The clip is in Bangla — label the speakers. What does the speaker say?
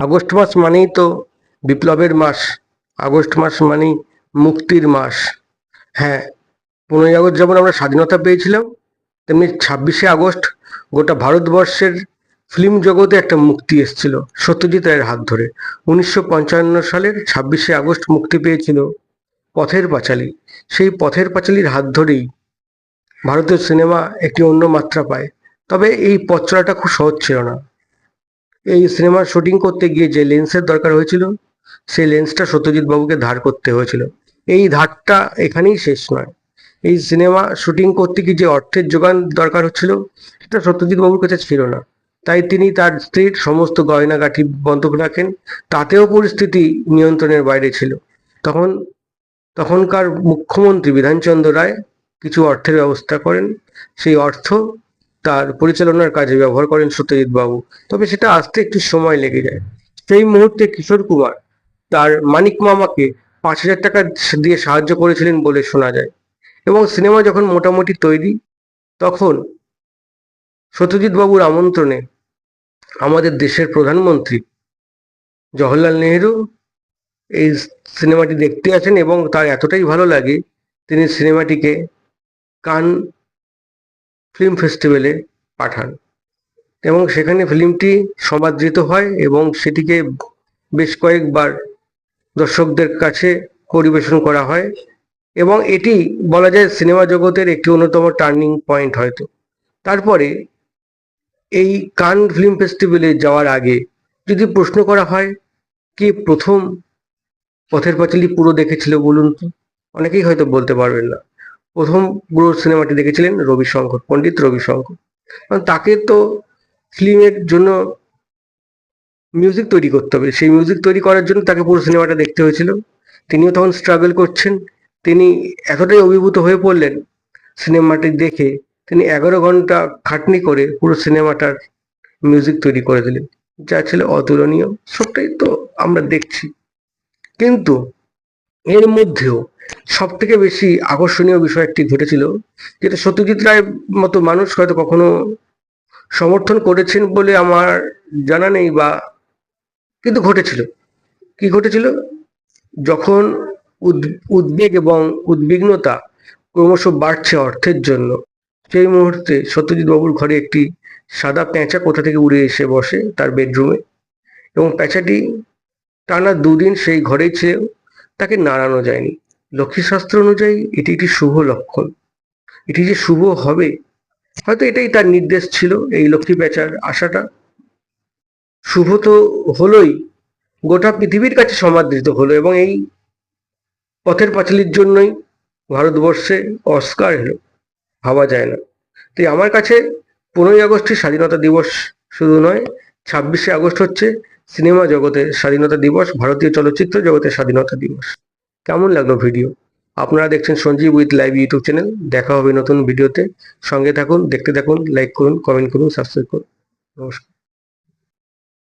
Speaker 1: আগস্ট মাস মানেই তো বিপ্লবের মাস। আগস্ট মাস মানেই মুক্তির মাস। হ্যাঁ পনেরোই আগস্ট যেমন আমরা স্বাধীনতা পেয়েছিলাম, তেমনি ছাব্বিশে আগস্ট গোটা ভারতবর্ষের ফিল্ম জগতে একটা মুক্তি এসেছিল, সত্যজিৎ রায়ের হাত ধরে। উনিশশো পঞ্চান্ন সালের ছাব্বিশে আগস্ট মুক্তি পেয়েছিল পথের পাঁচালী। সেই পথের পাঁচালীর হাত ধরেই ভারতীয় সিনেমা একটি অন্য মাত্রা পায়। তবে এই পথ খুব সহজ ছিল না। এই সিনেমার শুটিং করতে গিয়ে যে লেন্সের দরকার হয়েছিল, সেই লেন্সটা সত্যজিৎ বাবুকে ধার করতে হয়েছিল। এই ধারটা এখানেই শেষ নয়। এই সিনেমা শুটিং করতে গিয়ে যে অর্থের যোগান দরকার হচ্ছিল, সেটা সত্যজিৎ বাবুর কাছে ছিল না। তাই তিনি তার স্ত্রীর সমস্ত গয়নাগাঠি বন্ধক রাখেন। তাতেও পরিস্থিতি নিয়ন্ত্রণের বাইরে ছিল। তখন, তখনকার মুখ্যমন্ত্রী বিধানচন্দ্র রায় কিছু অর্থের ব্যবস্থা করেন। সেই অর্থ তার পরিচালনার কাজে ব্যবহার করেন সত্যজিৎ বাবু। তবে সেটা আসতে একটু সময় লেগে যায়। সেই মুহূর্তে কিশোর কুমার তার মানিক মামাকে পাঁচ হাজার টাকা দিয়ে সাহায্য করেছিলেন বলে শোনা যায়। এবং সিনেমা যখন মোটামুটি তৈরি, তখন সত্যজিৎ বাবুর আমন্ত্রণে আমাদের দেশের প্রধানমন্ত্রী জওহরলাল নেহেরু এই সিনেমাটি দেখতে আসেন এবং তার এতটাই ভালো লাগে, তিনি সিনেমাটিকে কান ফিল্ম ফেস্টিভ্যালে পাঠান। এবং সেখানে ফিল্মটি সমাদৃত হয় এবং সেটিকে বেশ কয়েকবার দর্শকদের কাছে পরিবেশন করা হয় এবং এটি বলা যায় সিনেমা জগতের একটি অন্যতম টার্নিং পয়েন্ট হয়তো। তারপরে এই কান ফিল্ম ফেস্টিভ্যালে যাওয়ার আগে যদি প্রশ্ন করা হয়, কে প্রথম পথের পাঁচালী পুরো দেখেছিল বলুন তো? অনেকেই হয়তো বলতে পারবেন না। প্রথম পুরো সিনেমাটি দেখেছিলেন রবি শঙ্কর পণ্ডিত রবি শঙ্কর তাকে তো ফিল্মের জন্য মিউজিক তৈরি করতে হবে। সেই মিউজিক তৈরি করার জন্য তাকে পুরো সিনেমাটা দেখতে হয়েছিল। তিনিও তখন স্ট্রাগল করছেন। তিনি এতটাই অভিভূত হয়ে পড়লেন সিনেমাটি দেখে, তিনি এগারো ঘণ্টা খাটনি করে পুরো সিনেমাটার মিউজিক তৈরি করে দিলেন। যা ছিল অতুলনীয়। সবটাই তো আমরা দেখছি। কিন্তু এর মধ্যেও সব থেকে বেশি আকর্ষণীয় বিষয় একটি ঘটেছিল, যেটা সত্যজিৎ রায় মতো মানুষ হয়তো কখনো সমর্থন করেছেন বলে আমার জানা নেই বা কিন্তু ঘটেছিল। কি ঘটেছিল? যখন উদ- উদ্বেগ এবং উদ্বিগ্নতা ক্রমশ বাড়ছে অর্থের জন্য, সেই মুহূর্তে সত্যজিৎ বাবুর ঘরে একটি সাদা প্যাঁচা কোথা থেকে উড়ে এসে বসে তার বেডরুমে এবং প্যাঁচাটি টানা দুদিন সেই ঘরেই ছিল। তাকে নাড়ানো যায়নি। লক্ষ্মী শাস্ত্র অনুযায়ী এটি একটি শুভ লক্ষণ। এটি যে শুভ হবে, হয়তো এটাই তার নির্দেশ ছিল এই লক্ষ্মী পেঁচার আশাটা। শুভ তো হলোই, গোটা পৃথিবীর কাছে সমাদৃত হলো এবং এই পথের পাঁচালির জন্যই ভারতবর্ষে অস্কার এলো, ভাবা যায় না। তাই আমার কাছে পনেরোই আগস্টই স্বাধীনতা দিবস শুধু নয়, ছাব্বিশে আগস্ট হচ্ছে সিনেমা জগতে স্বাধীনতা দিবস, ভারতীয় চলচ্চিত্র জগতে স্বাধীনতা দিবস। কেমন লাগল ভিডিও? আপনারা দেখছেন Sanjib with live YouTube channel. দেখা হবে নতুন ভিডিওতে। সঙ্গে থাকুন, দেখতে থাকুন, লাইক করুন, কমেন্ট করুন, সাবস্ক্রাইব করুন। নমস্কার।